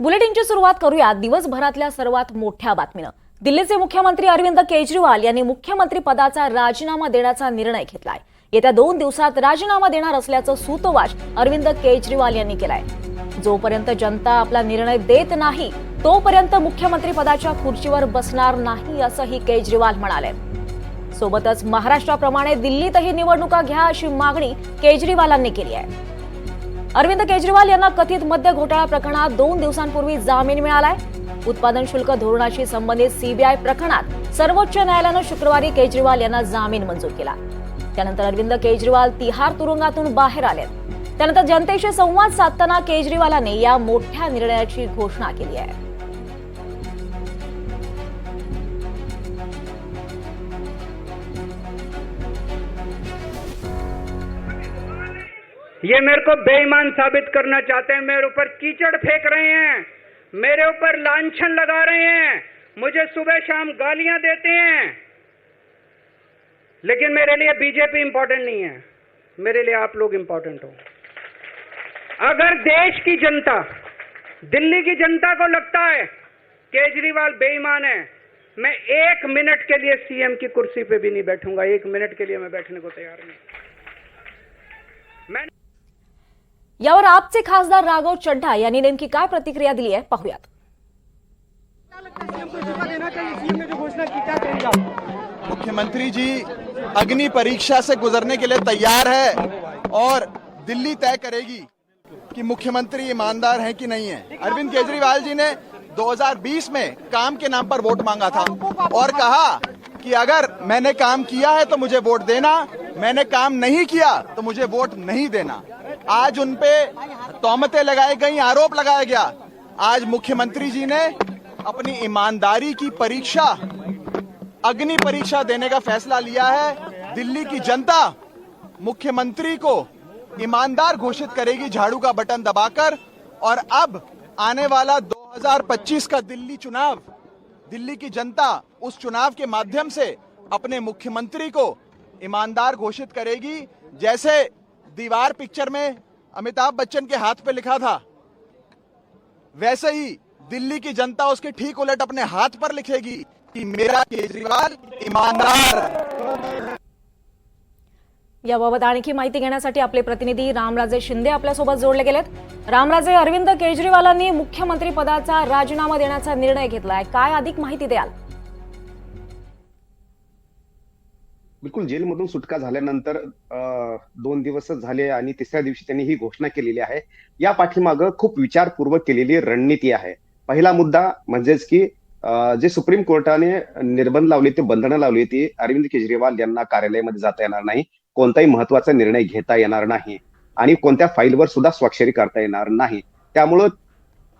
बुलेटिनची सुरुवात करूया दिवसभरातल्या सर्वात मोठ्या बातमीनं. दिल्लीचे मुख्यमंत्री अरविंद केजरीवाल यांनी मुख्यमंत्री पदाचा राजीनामा देण्याचा निर्णय घेतलाय. येत्या दोन दिवसात राजीनामा देणार असल्याचं सूतोवाच अरविंद केजरीवाल यांनी केलाय. जोपर्यंत जनता आपला निर्णय देत नाही तोपर्यंत मुख्यमंत्री पदाच्या खुर्चीवर बसणार नाही असंही केजरीवाल म्हणाले. सोबतच महाराष्ट्राप्रमाणे दिल्लीतही निवडणुका घ्या अशी मागणी केजरीवालांनी केली आहे. अरविंद केजरीवाल यांना कथित मद्य घोटाळा प्रकरणात दोन दिवसांपूर्वी जामीन मिळालाय. उत्पादन शुल्क धोरणाशी संबंधित सीबीआय प्रकरणात सर्वोच्च न्यायालयानं शुक्रवारी केजरीवाल यांना जामीन मंजूर केला. त्यानंतर अरविंद केजरीवाल तिहार तुरुंगातून बाहेर आले त्यानंतर जनतेशी संवाद साधताना केजरीवालांनी या मोठ्या निर्णयाची घोषणा केली आहे. ये मेरे को बेईमान साबित करना चाहते हैं। मेरे ऊपर कीचड़ फेंक रहे हैं। मेरे ऊपर लांछन लगा रहे हैं। मुझे सुबह शाम गालियाँ देते हैं। लेकिन मेरे लिए बीजेपी इंपॉर्टेंट नहीं है। मेरे लिए आप लोग इंपॉर्टेंट हो। अगर देश की जनता, दिल्ली की जनता को लगता है, केजरीवाल बेईमान है, मैं एक मिनट के लिए सीएम की कुर्सी पे भी नहीं बैठूँगा। एक मिनट के लिए मैं बैठने को तैयार नहीं। मैं यावर आपचे खासदार राघव चड्ढा यांनी नेमकी काय प्रतिक्रिया दिली आहे पाहूयात। मुख्यमंत्री जी, अग्नि परीक्षा से गुजरने के लिए तैयार है और दिल्ली तय करेगी कि मुख्यमंत्री ईमानदार हैं कि नहीं है। अरविंद केजरीवाल जी ने 2020 में काम के नाम पर वोट मांगा था और कहा कि अगर मैंने काम किया है तो मुझे वोट देना, मैंने काम नहीं किया तो मुझे वोट नहीं देना। आज उनपे तोमतें लगाई गई, आरोप लगाया गया। आज मुख्यमंत्री जी ने अपनी ईमानदारी की परीक्षा, अग्नि परीक्षा देने का फैसला लिया है। दिल्ली की जनता मुख्यमंत्री को ईमानदार घोषित करेगी, झाड़ू का बटन दबाकर। और अब आने वाला 2025 का दिल्ली चुनाव, दिल्ली की जनता उस चुनाव के माध्यम से अपने मुख्यमंत्री को ईमानदार घोषित करेगी। जैसे दीवार पिक्चर में अमिताभ बच्चन के हाथ पे लिखा था। वैसे ही दिल्ली की जनता उसके ठीक उलट अपने हाथ पर लिखेगी कि मेरा केजरीवाल ईमानदार। याबाबत आणखी माहिती घेण्यासाठी आपले प्रतिनिधी रामराजे शिंदे आपल्यासोबत जोडले गेलेत. रामराजे अरविंद केजरीवालांनी मुख्यमंत्री पदाचा राजीनामा देण्याचा निर्णय घेतलाय. काय अधिक माहिती द्याल? बिलकुल जेलमधून सुटका झाल्यानंतर दोन दिवसच झाले आणि तिसऱ्या दिवशी त्यांनी ही घोषणा केलेली आहे. या पाठीमागं खूप विचारपूर्वक केलेली रणनीती आहे. पहिला मुद्दा म्हणजेच की जे सुप्रीम कोर्टाने निर्बंध लावले ते बंधनं लावली ती अरविंद केजरीवाल यांना कार्यालयामध्ये जाता येणार नाही कोणताही महत्त्वाचा निर्णय घेता येणार नाही आणि कोणत्या फाईलवर सुद्धा स्वाक्षरी करता येणार नाही. त्यामुळं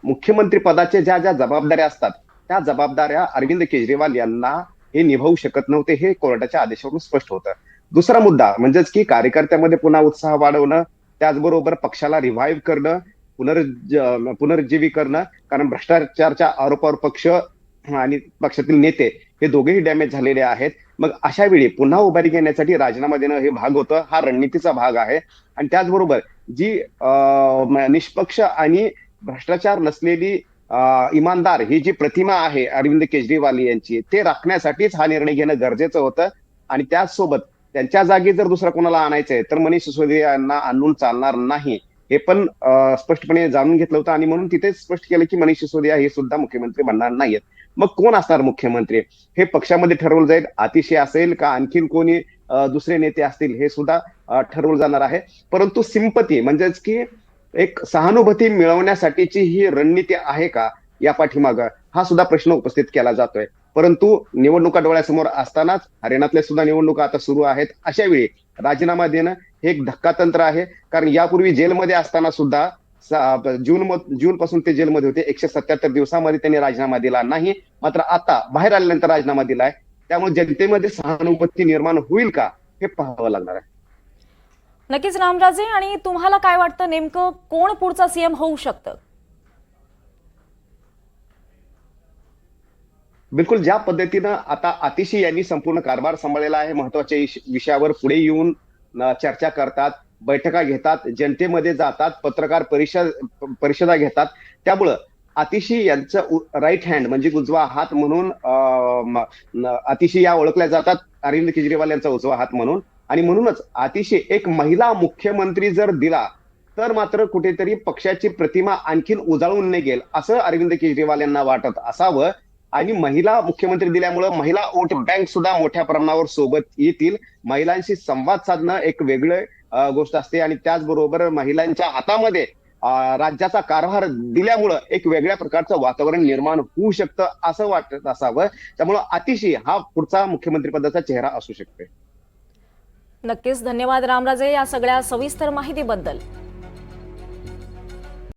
मुख्यमंत्री पदाच्या ज्या ज्या जबाबदाऱ्या असतात त्या जबाबदाऱ्या अरविंद केजरीवाल यांना हे निभावू शकत नव्हते हे कोर्टाच्या आदेशावरून स्पष्ट होतं. दुसरा मुद्दा म्हणजेच की कार्यकर्त्यामध्ये पुन्हा उत्साह वाढवणं त्याचबरोबर पक्षाला रिव्हाइव्ह करणं पुनरुज्ज पुनरुज्जीवी करणं कारण भ्रष्टाचारच्या आरोपावर पक्ष आणि पक्षातील नेते हे दोघेही डॅमेज झालेले आहेत. मग अशा वेळी पुन्हा उभारी घेण्यासाठी राजीनामा देणं हे भाग होतं हा रणनीतीचा भाग आहे. आणि त्याचबरोबर जी निष्पक्ष आणि भ्रष्टाचार नसलेली इमानदार ही जी प्रतिमा आहे अरविंद केजरीवाल यांची ते राखण्यासाठीच हा निर्णय घेणं गरजेचं होतं. आणि त्याचसोबत त्यांच्या जागी जर दुसरा कोणाला आणायचंय तर मनीष सिसोदिया यांना आणून चालणार नाही. हे पण स्पष्टपणे जाणून घेतलं होतं आणि म्हणून तिथेच स्पष्ट केलं की मनीष सिसोदिया हे सुद्धा मुख्यमंत्री बनणार नाहीयेत. मग कोण असणार मुख्यमंत्री? हे पक्षामध्ये ठरवलं जाईल. अतिशय असेल का आणखीन कोणी दुसरे नेते असतील हे सुद्धा ठरवलं जाणार आहे. परंतु सिंपती म्हणजेच की एक सहानुभूती मिळवण्यासाठीची ही रणनीती आहे का या पाठीमागं? हा सुद्धा प्रश्न उपस्थित केला जातोय. परंतु निवडणुका डोळ्यासमोर असतानाच हरियाणातल्या सुद्धा निवडणुका आता सुरू आहेत. अशा वेळी राजीनामा देणं हे एक धक्कातंत्र आहे. कारण यापूर्वी जेलमध्ये असताना सुद्धा जून जून पासून ते जेलमध्ये होते. एकशे सत्याहत्तर दिवसामध्ये त्यांनी राजीनामा दिला नाही. मात्र आता बाहेर आल्यानंतर राजीनामा दिलाय. त्यामुळे जनतेमध्ये सहानुभूती निर्माण होईल का हे पाहावं लागणार आहे. नक्कीच रामराजे आणि तुम्हाला काय वाटतं नेमकं कोण पुढचा सीएम होऊ शकतं? बिलकुल ज्या पद्धतीनं आता अतिशय यांनी संपूर्ण कारभार सांभाळलेला आहे महत्त्वाच्या विषयावर पुढे येऊन चर्चा करतात बैठका घेतात जनतेमध्ये जातात पत्रकार परिषद परिषदा घेतात. त्यामुळं अतिशय यांचं राईट हँड म्हणजे उजवा हात म्हणून अतिशय या ओळखल्या जातात अरविंद केजरीवाल यांचा उजवा हात म्हणून. आणि म्हणूनच आतिशी एक महिला मुख्यमंत्री जर दिला तर मात्र कुठेतरी पक्षाची प्रतिमा आणखीन उजाळून निघेल असं अरविंद केजरीवाल यांना वाटत असावं. आणि महिला मुख्यमंत्री दिल्यामुळं महिला वोट बँक सुद्धा मोठ्या प्रमाणावर सोबत येतील. महिलांशी संवाद साधणं एक वेगळं गोष्ट असते. आणि त्याचबरोबर महिलांच्या हातामध्ये राज्याचा कारभार दिल्यामुळं एक वेगळ्या प्रकारचं वातावरण निर्माण होऊ शकतं असं वाटत असावं. त्यामुळं अतिशय हा पुढचा मुख्यमंत्री पदाचा चेहरा असू शकतो नक्कीच धन्यवाद रामराजे या सगळ्या सविस्तर माहितीबद्दल.